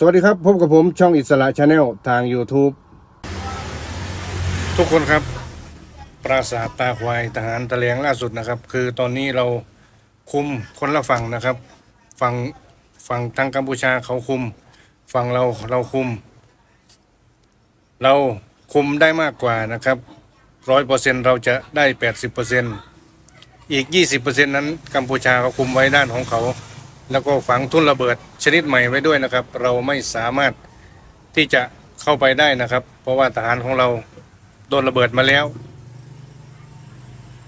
สวัสดีครับ พบกับผมช่องอิสระชาแนลทาง YouTube ทุกคนครับ ปราสาทตาควายทหารตะเลียงล่าสุดนะครับ คือตอนนี้เราคุมคนละฝั่งนะครับ ฝั่งฝั่งทางกัมพูชาเขาคุม ฝั่งเราเราคุม เราคุมได้มากกว่านะครับร้อยเปอร์เซ็นเราจะได้แปดสิบเปอร์เซ็นอีกยี่สิบเปอร์เซ็นนั้นกัมพูชาเขาคุมไว้ด้านของเขา แล้วก็ฝังทุ่นระเบิดชนิดใหม่ไว้ด้วยนะครับ เราไม่สามารถที่จะเข้าไปได้นะครับ เพราะว่าทหารของเราโดนระเบิดมาแล้ว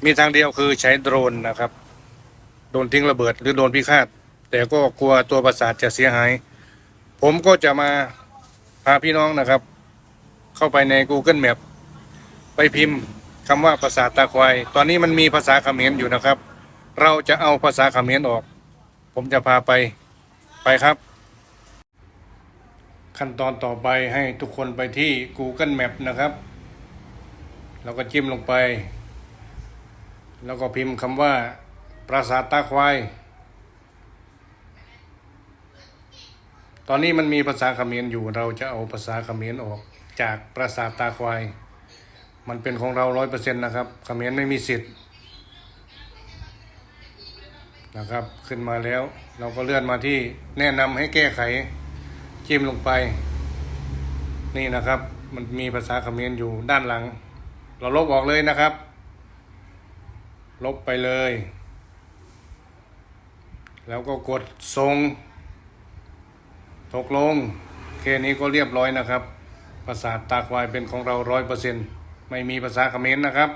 มีทางเดียวคือใช้โดรนนะครับ โดนทิ้งระเบิดหรือโดนพิฆาต แต่ก็กลัวตัวประสาทจะเสียหาย ผมก็จะมาพาพี่น้องนะครับ เข้าไปใน Google Map ไปพิมพ์คำว่าภาษาทตาควาย ตอนนี้มันมีภาษาเขมรอยู่นะครับ เราจะเอาภาษาเขมรออก ผมจะพาไปไปครับ ขั้นตอนต่อไปให้ทุกคนไปที่ Google Map นะครับ แล้วก็จิ้มลงไป แล้วก็พิมพ์คำว่า ปราสาทตาควาย ตอนนี้มันมีภาษาเขมรอยู่เราจะเอาภาษาเขมรออกจากปราสาทตาควาย มันเป็นของเราร้อยเปอร์เซ็นต์นะครับเขมรไม่มีสิทธิ์ นะครับ ขึ้นมาแล้ว เราก็เลื่อนมาที่แนะนำให้แก้ไขจิ้มลงไป นี่นะครับ มันมีภาษาเขมรอยู่ด้านหลัง เราลบออกเลยนะครับ ลบไปเลย แล้วก็กดส่งตกลงแค่นี้ก็เรียบร้อยนะครับ ภาษาตาควายเป็นของเราร้อยเปอร์เซ็นต์ไม่มีภาษาเขมรนะครับ